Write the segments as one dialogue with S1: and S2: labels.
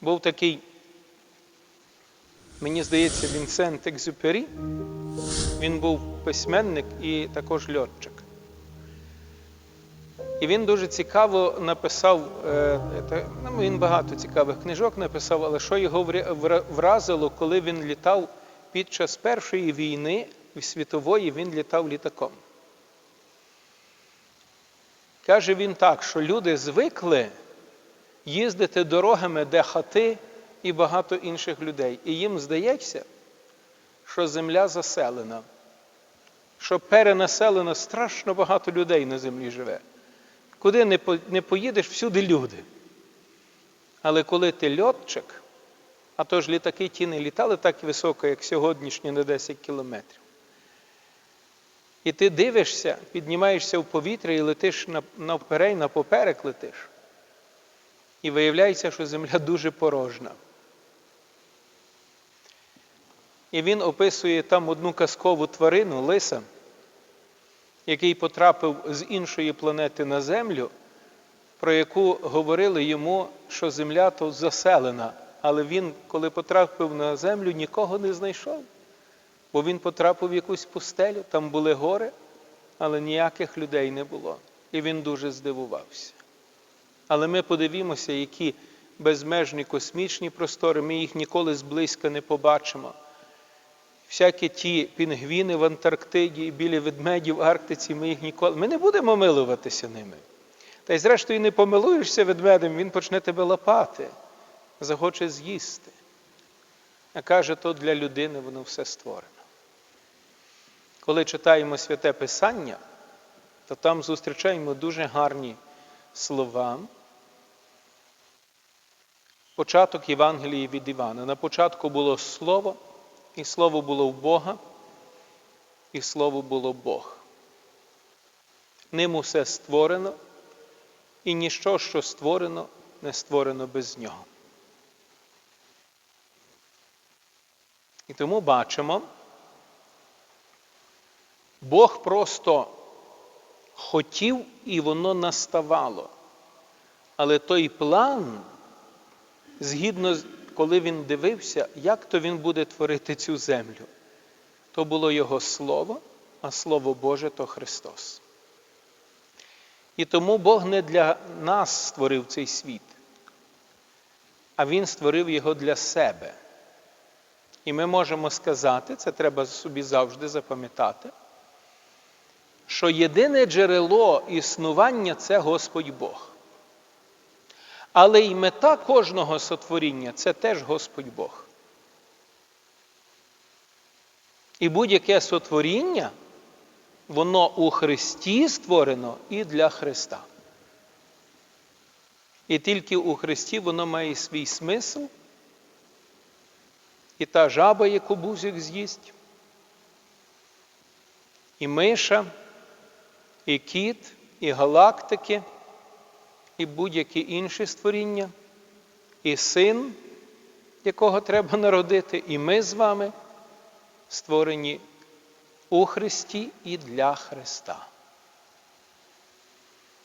S1: Був такий, мені здається, Вінсент Екзюпері. Він був письменник і також льотчик. І він дуже цікаво написав, е, ну, він багато цікавих книжок написав, але що його вразило, коли він літав під час Першої війни світової, він літав літаком. Каже він так, що люди звикли їздити дорогами, де хати і багато інших людей. І їм здається, що земля заселена, що перенаселено страшно багато людей на землі живе. Куди не по- не поїдеш, всюди люди. Але коли ти льотчик, а то ж літаки ті не літали так високо, як сьогоднішні на 10 кілометрів. І ти дивишся, піднімаєшся в повітря і летиш на- навперей, напоперек летиш. І виявляється, що земля дуже порожна. І він описує там одну казкову тварину, лиса, який потрапив з іншої планети на Землю, про яку говорили йому, що земля тут заселена. Але він, коли потрапив на землю, нікого не знайшов. Бо він потрапив в якусь пустелю, там були гори, але ніяких людей не було. І він дуже здивувався. Але ми подивімося, які безмежні космічні простори, ми їх ніколи зблизька не побачимо. Всякі ті пінгвіни в Антарктиді і білі ведмеді в Арктиці, ми їх ніколи. Ми не будемо милуватися ними. Та й зрештою не помилуєшся ведмедем, він почне тебе лапати, захоче з'їсти. А каже, то для людини воно все створено. Коли читаємо святе Писання, то там зустрічаємо дуже гарні слова. Початок Євангелії від Івана. На початку було Слово, і Слово було в Бога, і Слово було Бог. Ним усе створено, і ніщо, що створено, не створено без нього. І тому бачимо, Бог просто хотів і воно наставало. Але той план, згідно коли він дивився, як то він буде творити цю землю, то було Його Слово, а Слово Боже то Христос. І тому Бог не для нас створив цей світ, а Він створив його для себе. І ми можемо сказати, це треба собі завжди запам'ятати, що єдине джерело існування це Господь Бог. Але й мета кожного сотворіння це теж Господь Бог. І будь-яке сотворіння, воно у Христі створено і для Христа. І тільки у Христі воно має свій смисл. І та жаба, яку бузик з'їсть, і миша, і кіт, і галактики, і будь-які інші створіння, і син, якого треба народити, і ми з вами створені у Христі і для Христа.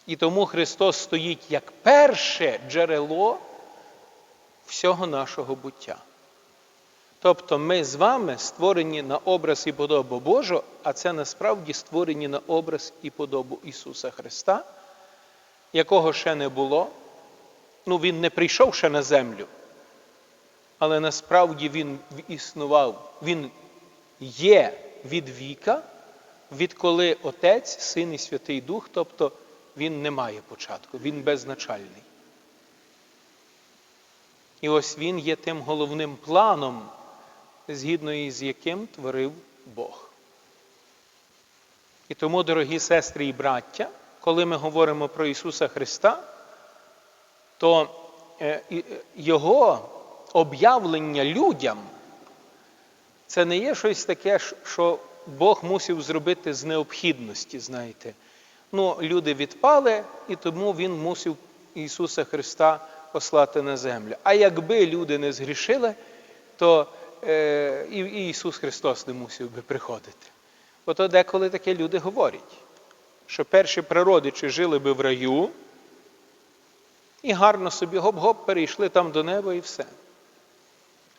S1: І тому Христос стоїть як перше джерело всього нашого буття. Тобто ми з вами створені на образ і подобу Божу, а це насправді створені на образ і подобу Ісуса Христа, якого ще не було. Ну, Він не прийшов ще на землю, але насправді Він існував, Він є від віка, відколи Отець, Син і Святий Дух, тобто Він не має початку, Він безначальний. І ось він є тим головним планом, згідно із яким творив Бог. І тому, дорогі сестри і браття, коли ми говоримо про Ісуса Христа, то е, е, Його об'явлення людям це не є щось таке, що Бог мусив зробити з необхідності, знаєте. Ну, люди відпали, і тому Він мусив Ісуса Христа послати на землю. А якби люди не згрішили, то е, і, Ісус Христос не мусив би приходити. Ото деколи таке люди говорять, що перші прародичі жили би в раю, І гарно собі гоп-гоп перейшли там до неба і все.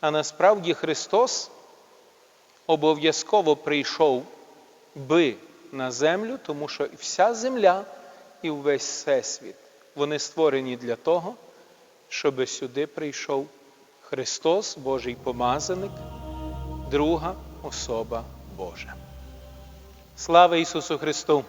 S1: А насправді Христос обов'язково прийшов би на землю, тому що вся земля і увесь всесвіт вони створені для того, щоби сюди прийшов Христос, Божий помазаник, друга особа Божа. Слава Ісусу Христу!